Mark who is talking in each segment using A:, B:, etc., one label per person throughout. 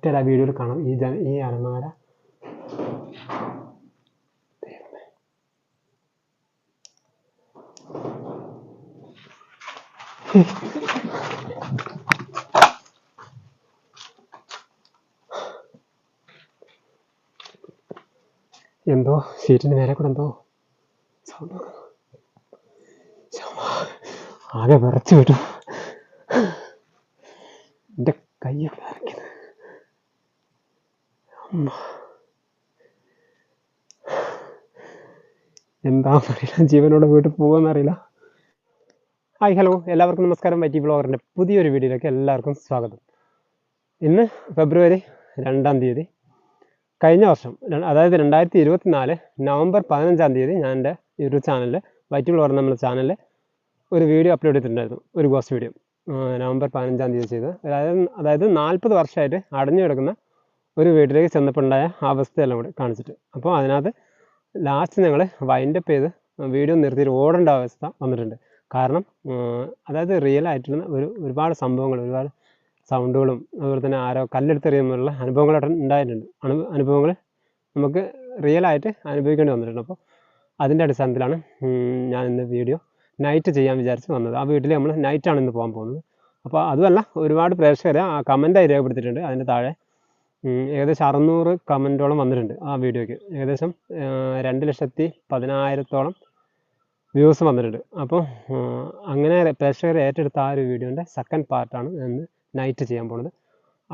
A: ഒറ്റ വീഡിയോയിൽ കാണാം ഈ ഈ അലമാര എന്തോ സീറ്റിന് നേരെ കൂടെ എന്തോ ആകെ വിറച്ചു വിട്ടു എന്റെ കയ്യൊക്കെ എന്താണെന്നറിയില്ല ജീവനോട് വീട്ടിൽ പോകുമെന്നറിയില്ല ഹായ് ഹലോ എല്ലാവർക്കും നമസ്കാരം വൈറ്റി ബ്ലോഗറിൻ്റെ പുതിയൊരു വീഡിയോയിലേക്ക് എല്ലാവർക്കും സ്വാഗതം ഇന്ന് ഫെബ്രുവരി രണ്ടാം തീയതി കഴിഞ്ഞ വർഷം അതായത് രണ്ടായിരത്തി ഇരുപത്തി നാല് നവംബർ പതിനഞ്ചാം തീയതി ഞാൻ എൻ്റെ യൂട്യൂബ് ചാനലിൽ വൈറ്റി ബ്ലോഗർ നമ്മുടെ ചാനലിൽ ഒരു വീഡിയോ അപ്ലോഡ് ചെയ്തിട്ടുണ്ടായിരുന്നു ഒരു ഗോസ് വീഡിയോ നവംബർ പതിനഞ്ചാം തീയതി ചെയ്ത് അതായത് അതായത് നാൽപ്പത് വർഷമായിട്ട് അടഞ്ഞു കിടക്കുന്ന ഒരു വീട്ടിലേക്ക് ചെന്നപ്പോഴുണ്ടായ അവസ്ഥയെല്ലാം കൂടി കാണിച്ചിട്ട് അപ്പോൾ അതിനകത്ത് ലാസ്റ്റ് ഞങ്ങൾ വൈൻഡപ്പ് ചെയ്ത് വീഡിയോ നിർത്തി ഓടേണ്ട അവസ്ഥ വന്നിട്ടുണ്ട് കാരണം അതായത് റിയൽ ആയിട്ടുള്ള ഒരു ഒരുപാട് സംഭവങ്ങൾ ഒരുപാട് സൗണ്ടുകളും അതുപോലെ തന്നെ ആരോ കല്ലെടുത്തെറിയുമ്പോഴുള്ള അനുഭവങ്ങളൊക്കെ ഉണ്ടായിട്ടുണ്ട് അനുഭവങ്ങൾ നമുക്ക് റിയൽ ആയിട്ട് അനുഭവിക്കേണ്ടി വന്നിട്ടുണ്ട് അപ്പോൾ അതിൻ്റെ അടിസ്ഥാനത്തിലാണ് ഞാൻ ഇന്ന് വീഡിയോ നൈറ്റ് ചെയ്യാൻ വിചാരിച്ച് വന്നത് ആ വീട്ടിൽ നമ്മൾ നൈറ്റാണ് ഇന്ന് പോകാൻ പോകുന്നത് അപ്പോൾ അതുമല്ല ഒരുപാട് പ്രേക്ഷകർ ആ കമൻ്റായി രേഖപ്പെടുത്തിയിട്ടുണ്ട് അതിൻ്റെ താഴെ ഏകദേശം അറുന്നൂറ് കമൻറ്റോളം വന്നിട്ടുണ്ട് ആ വീഡിയോയ്ക്ക് ഏകദേശം രണ്ട് ലക്ഷത്തി പതിനായിരത്തോളം വ്യൂസ് വന്നിട്ടുണ്ട് അപ്പോൾ അങ്ങനെ പ്രേക്ഷകർ ഏറ്റെടുത്ത ആ ഒരു വീഡിയോൻ്റെ സെക്കൻഡ് പാർട്ടാണ് ഇന്ന് നൈറ്റ് ചെയ്യാൻ പോണത്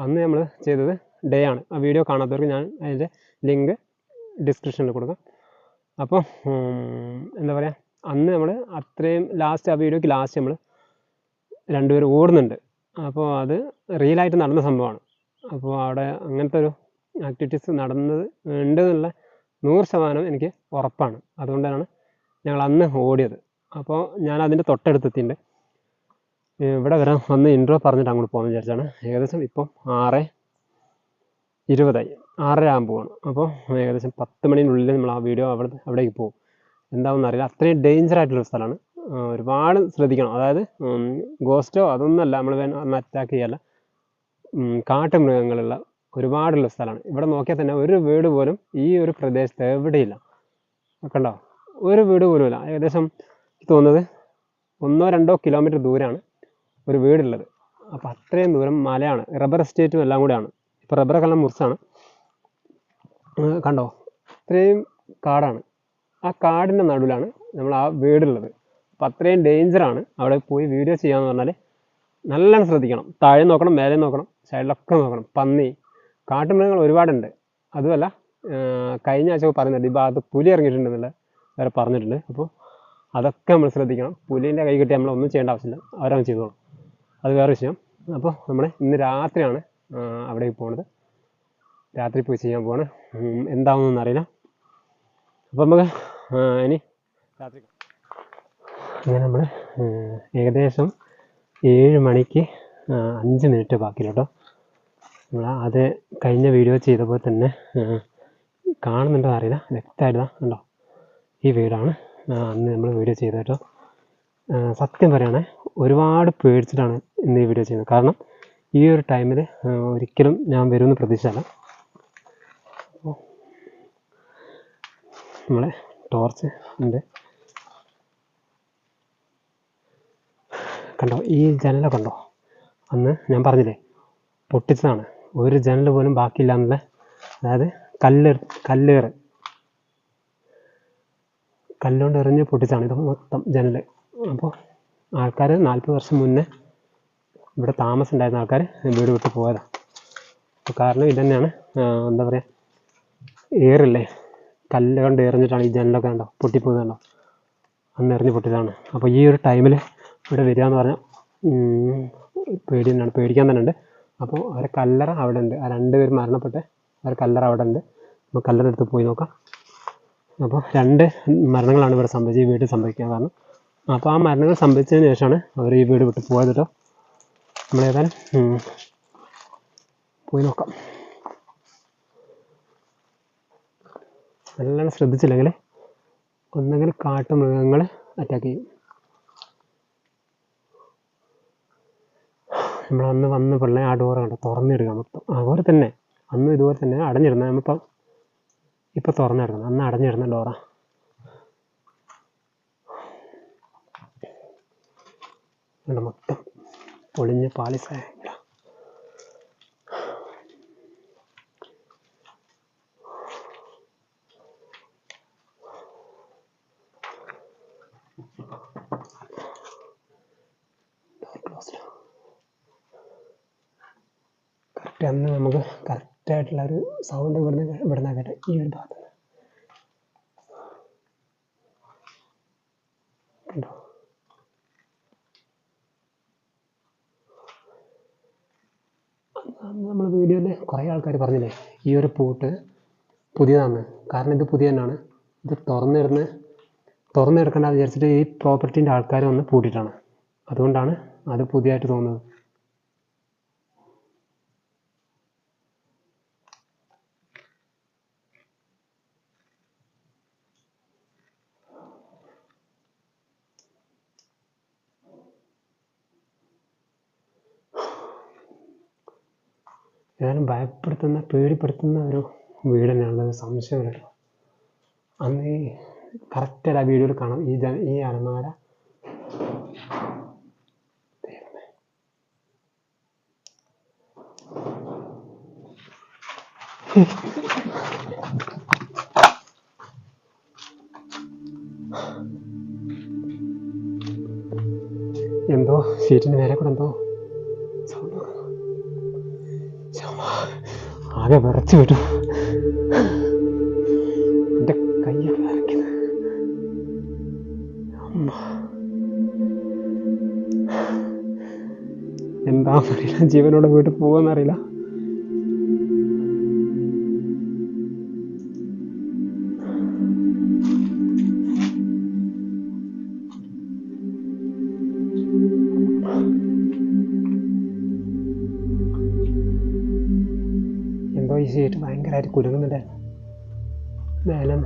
A: അന്ന് നമ്മൾ ചെയ്തത് ഡേ ആണ് ആ വീഡിയോ കാണാത്തവർക്ക് ഞാൻ അതിൻ്റെ ലിങ്ക് ഡിസ്ക്രിപ്ഷനിൽ കൊടുക്കാം അപ്പോൾ എന്താ പറയുക അന്ന് നമ്മൾ അത്രയും ലാസ്റ്റ് ആ വീഡിയോയ്ക്ക് ലാസ്റ്റ് നമ്മൾ രണ്ടുപേരും ഓടുന്നുണ്ട് അപ്പോൾ അത് റിയലായിട്ട് നടന്ന സംഭവമാണ് അപ്പോൾ അവിടെ അങ്ങനത്തെ ഒരു ആക്ടിവിറ്റീസ് നടന്നത് ഉണ്ട് എന്നുള്ള നൂറ് ശതമാനം എനിക്ക് ഉറപ്പാണ് അതുകൊണ്ടാണ് ഞങ്ങൾ അന്ന് ഓടിയത് അപ്പോൾ ഞാൻ അതിൻ്റെ തൊട്ടടുത്തെത്തിയിട്ടുണ്ട് ഇവിടെ വരാൻ വന്ന് ഇൻട്രോ പറഞ്ഞിട്ട് അങ്ങോട്ട് പോകാൻ വിചാരിച്ചാണ് ഏകദേശം ഇപ്പം ആറ് ഇരുപതായി ആറര ആകുമ്പോഴാണ് അപ്പോൾ ഏകദേശം പത്ത് മണിനുള്ളിൽ നമ്മൾ ആ വീഡിയോ അവിടെ അവിടേക്ക് പോകും എന്താണെന്ന് അറിയില്ല അത്രയും ഡേഞ്ചർ ആയിട്ടുള്ളൊരു സ്ഥലമാണ് ഒരുപാട് ശ്രദ്ധിക്കണം അതായത് ഗോസ്റ്റോ അതൊന്നുമല്ല നമ്മൾ വേണം അന്ന് അറ്റാക്ക് ചെയ്യല്ല കാട്ടുമൃഗങ്ങളുള്ള ഒരുപാടുള്ള സ്ഥലമാണ് ഇവിടെ നോക്കിയാൽ തന്നെ ഒരു വീട് പോലും ഈ ഒരു പ്രദേശത്ത് എവിടെയില്ല കണ്ടോ ഒരു വീട് പോലും ഇല്ല ഏകദേശം തോന്നുന്നത് ഒന്നോ രണ്ടോ കിലോമീറ്റർ ദൂരമാണ് ഒരു വീടുള്ളത് അപ്പോൾ അത്രയും ദൂരം മലയാണ് റബ്ബർ എസ്റ്റേറ്റും എല്ലാം കൂടെയാണ് ഇപ്പോൾ റബ്ബർ കല്ലം മുറിച്ചാണ് കണ്ടോ അത്രയും കാടാണ് ആ കാടിൻ്റെ നടുവിലാണ് നമ്മൾ ആ വീടുള്ളത് അപ്പോൾ അത്രയും ഡേഞ്ചറാണ് അവിടെ പോയി വീഡിയോ ചെയ്യാമെന്ന് പറഞ്ഞാൽ നല്ലോണം ശ്രദ്ധിക്കണം താഴെ നോക്കണം മേലെ നോക്കണം സൈഡിലൊക്കെ നോക്കണം പന്നി കാട്ടുമൃഗങ്ങൾ ഒരുപാടുണ്ട് അതുമല്ല കഴിഞ്ഞ ആഴ്ച പറയുന്നുണ്ട് ഈ ഭാഗത്ത് പുലി ഇറങ്ങിയിട്ടുണ്ടെന്നുള്ള വേറെ പറഞ്ഞിട്ടുണ്ട് അപ്പോൾ അതൊക്കെ നമ്മൾ ശ്രദ്ധിക്കണം പുലിൻ്റെ കൈ കിട്ടി നമ്മളൊന്നും ചെയ്യേണ്ട ആവശ്യമില്ല അവരങ്ങ് ചെയ്തോളും അത് വേറെ വിഷയം അപ്പോൾ നമ്മൾ ഇന്ന് രാത്രിയാണ് അവിടേക്ക് പോണത് രാത്രി പോയി ചെയ്യാൻ പോവാണ് എന്താണെന്നൊന്നും അറിയില്ല അപ്പോൾ നമുക്ക് ഇനി രാത്രി അങ്ങനെ നമ്മൾ ഏകദേശം ഏഴ് മണിക്ക് അഞ്ച് മിനിറ്റ് ബാക്കിയിലോട്ടോ നമ്മൾ അത് കഴിഞ്ഞ വീഡിയോ ചെയ്തപ്പോൾ തന്നെ കാണുന്നുണ്ടോ അറിയില്ല വ്യക്തമായിട്ടാ ഉണ്ടോ ഈ വീടാണ് അന്ന് നമ്മൾ വീഡിയോ ചെയ്ത കേട്ടോ സത്യം പറയുകയാണെ ഒരുപാട് പേടിച്ചിട്ടാണ് ഇന്ന് ഈ വീഡിയോ ചെയ്യുന്നത് കാരണം ഈ ഒരു ടൈമിൽ ഒരിക്കലും ഞാൻ വരുമെന്ന് പ്രതീക്ഷയല്ല നമ്മളെ ടോർച്ച് ഉണ്ട് കണ്ടോ ഈ ജനല കണ്ടോ അന്ന് ഞാൻ പറഞ്ഞില്ലേ പൊട്ടിച്ചതാണ് ഒരു ജനൽ പോലും ബാക്കിയില്ല എന്നുള്ള അതായത് കല്ല് കല്ലേറ് കല്ലുകൊണ്ട് എറിഞ്ഞ് പൊട്ടിച്ചാണ് ഇത് മൊത്തം ജനൽ അപ്പോൾ ആൾക്കാർ നാൽപ്പത് വർഷം മുന്നേ ഇവിടെ താമസം ഉണ്ടായിരുന്ന ആൾക്കാർ വീട് വിട്ട് പോയതാണ് കാരണം ഇത് തന്നെയാണ് എന്താ പറയുക ഏറില്ലേ കല്ലുകൊണ്ട് എറിഞ്ഞിട്ടാണ് ഈ ജനലൊക്കെ കണ്ടോ പൊട്ടിപ്പോയത് കണ്ടോ അന്ന് എറിഞ്ഞ് പൊട്ടിയതാണ് അപ്പോൾ ഈ ഒരു ടൈമിൽ ഇവിടെ വരിക എന്ന് പറഞ്ഞാൽ പേടി തന്നെയാണ് പേടിക്കാൻ തന്നെ ഉണ്ട് അപ്പോൾ അവരെ കല്ലറ അവിടെ ഉണ്ട് ആ രണ്ട് പേര് മരണപ്പെട്ട് അവരെ കല്ലറ അവിടെ ഉണ്ട് അപ്പോൾ കല്ലറ എടുത്ത് പോയി നോക്കാം അപ്പോൾ രണ്ട് മരണങ്ങളാണ് ഇവിടെ സംഭവിച്ചത് ഈ വീട്ടിൽ സംഭവിക്കാൻ കാരണം അപ്പോൾ ആ മരണങ്ങൾ സംഭവിച്ചതിന് ശേഷമാണ് അവർ ഈ വീട് വിട്ട് പോയത് കേട്ടോ നമ്മളേതായാലും പോയി നോക്കാം നല്ലോണം ശ്രദ്ധിച്ചില്ലെങ്കിൽ ഒന്നെങ്കിൽ കാട്ടുമൃഗങ്ങൾ അറ്റാക്ക് ചെയ്യും നമ്മൾ അന്ന് വന്ന് പിള്ളേ ആ ഡോറ് കണ്ട് തുറന്നിടുക മൊത്തം അതുപോലെ തന്നെ അന്നും ഇതുപോലെ തന്നെ അടഞ്ഞിരുന്ന നമ്മളിപ്പം ഇപ്പം തുറന്നിടുന്നത് അന്ന് അടഞ്ഞിരുന്ന ഡോറാണ് മൊത്തം പൊളിഞ്ഞ് പാളിസായ പക്ഷെ അന്ന് നമുക്ക് കറക്റ്റായിട്ടുള്ള ഒരു സൗണ്ട് ഇവിടുന്ന് ഇവിടുന്ന് കേട്ടെ ഈ ഒരു ഭാഗത്ത് നമ്മൾ വീഡിയോയിൽ കുറേ ആൾക്കാർ പറഞ്ഞില്ലേ ഈ ഒരു പൂട്ട് പുതിയതാണ് കാരണം ഇത് പുതിയ തന്നെയാണ് ഇത് തുറന്നിടുന്ന തുറന്നെടുക്കേണ്ട വിചാരിച്ചിട്ട് ഈ പ്രോപ്പർട്ടീൻ്റെ ആൾക്കാർ വന്ന് പൂട്ടിയിട്ടാണ് അതുകൊണ്ടാണ് അത് പുതിയതായിട്ട് തോന്നുന്നത് ഞാനും ഭയപ്പെടുത്തുന്ന പേടിപ്പെടുത്തുന്ന ഒരു വീട് തന്നെയാണുള്ളത് സംശയമില്ല അന്ന് ഈ കറക്റ്റായിട്ട് ആ വീഡിയോയിൽ കാണാം ഈ ജന ഈ അലമാര എന്തോ സീറ്റിന് നേരെ കൂടെ എന്തോ ആകെ വിറച്ചു വിടും എൻ്റെ കൈ വിറയ്ക്കുന്നത് അമ്മ എന്താണെന്നറിയില്ല ജീവനോടെ വീട്ടിൽ പോകുമെന്നറിയില്ല എംപ്ലോയീസ് ആയിട്ട് ഭയങ്കരമായിട്ട് കുലുങ്ങുന്നുണ്ട് മേലെ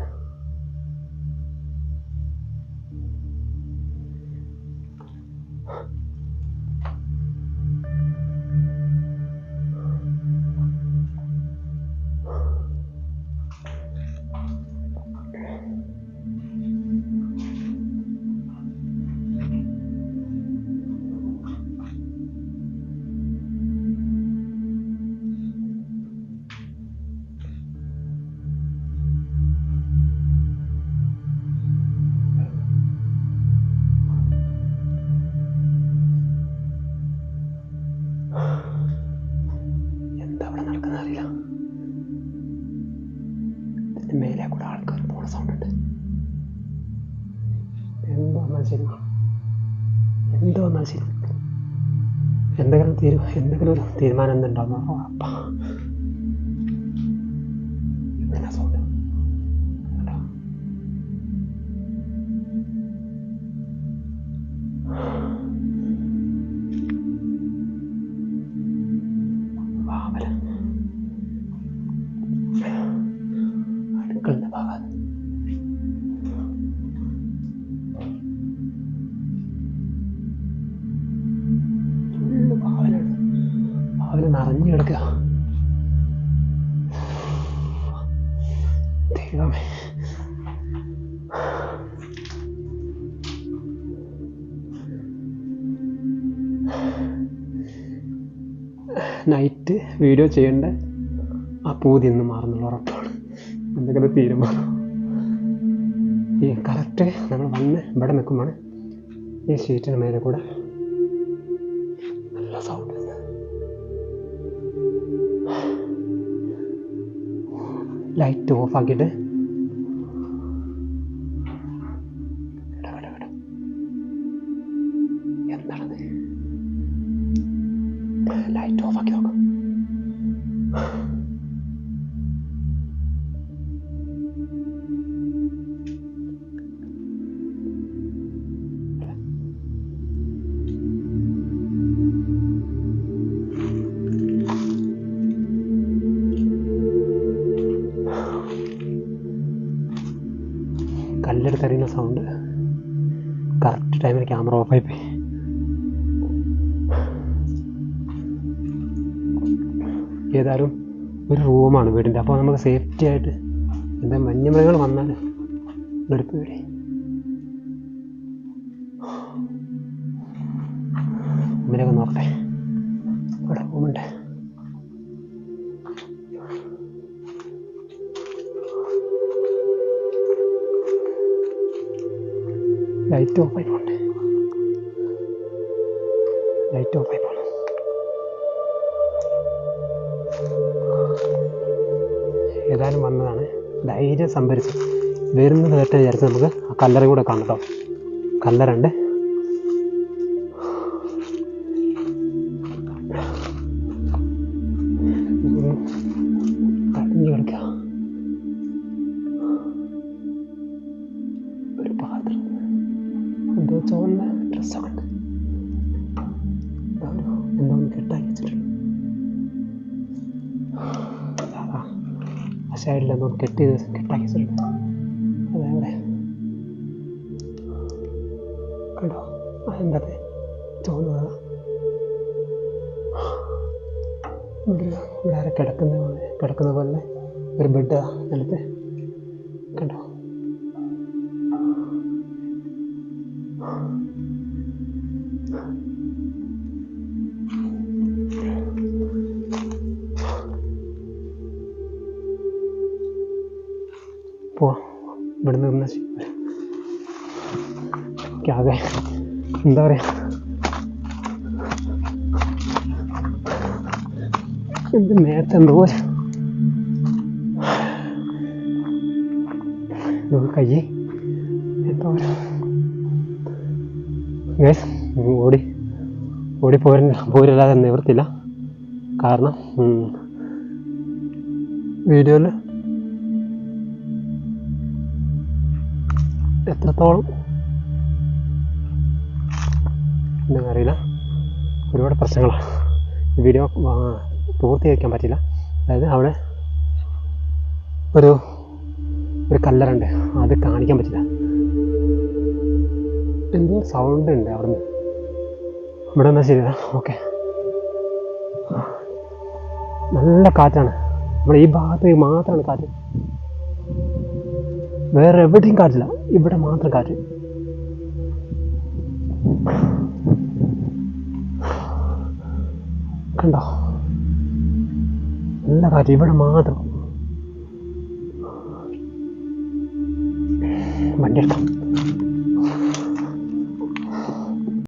A: നശിക്കും എന്തോ നശിക്കും എന്തെങ്കിലും തീരു എന്തെങ്കിലും ഒരു തീരുമാനം എന്തുണ്ടാവും വാമല നൈറ്റ് വീഡിയോ ചെയ്യേണ്ട ആ പൂതി ഇന്ന് മാറുന്നുള്ള ഉറപ്പാണ് എന്തെങ്കിലും തീരുമാനം ഈ കറക്റ്റ് നമ്മൾ വന്ന് ഇവിടെ നിൽക്കുമ്പോൾ ഈ ഷീറ്റിന് മേലെ കൂടെ നല്ല സൗണ്ട് ലൈറ്റ് ഓഫ് ആക്കിയിട്ട് സൗണ്ട് കറക്റ്റ് ടൈമിൽ ക്യാമറ ഓഫായി പോയി ഏതായാലും ഒരു റൂമാണ് വീടിൻ്റെ അപ്പോൾ നമുക്ക് സേഫ്റ്റി ആയിട്ട് എന്താ മഞ്ഞമൃഗങ്ങൾ വന്നാൽ എടുപ്പ് വീടേ അങ്ങനെയൊക്കെ നോക്കട്ടെ ലൈറ്റ് ഓഫ് ലൈറ്റ് ഓഫ് ആയി പോകണം വന്നതാണ് ധൈര്യം സംഭരിച്ചു വരുന്നത് കേട്ട് നമുക്ക് ആ കല്ലറ കൂടെ കാണട്ടോ കല്ലറുണ്ട് ഡ്രസ്സാണ് എന്താണ് കെട്ടായി ആ സൈഡിൽ എന്തോ കെട്ടി കെട്ടാക്കി അതെന്താ തോന്നുന്നത് ഇവിടെ ആരെ കിടക്കുന്ന കിടക്കുന്ന പോലെ ഒരു ബെഡ് നിലത്ത് കണ്ടോ എന്താ പറയാ ഇത് നേരത്തെ എന്തോ കൈ എന്തോ ഓടി ഓടി പോര പോരല്ലാതെ നിവർത്തില്ല കാരണം വീഡിയോയിൽ എത്രത്തോളം എന്താ അറിയില്ല ഒരുപാട് പ്രശ്നങ്ങളാണ് വീഡിയോ പൂർത്തീകരിക്കാൻ പറ്റില്ല അതായത് അവിടെ ഒരു ഒരു കല്ലറുണ്ട് അത് കാണിക്കാൻ പറ്റില്ല എന്തോ സൗണ്ട് ഉണ്ട് അവിടെ നിന്ന് ഇവിടെ എന്നാൽ ശരി ഓക്കെ നല്ല കാറ്റാണ് ഇവിടെ ഈ ഭാഗത്ത് മാത്രമാണ് കാറ്റ് വേറെ എവിടെയും കാറ്റില്ല ഇവിടെ മാത്രം കാറ്റ് കണ്ടോ നല്ല കാര്യം ഇവിടെ മാത്രം വണ്ടി എടുക്കാം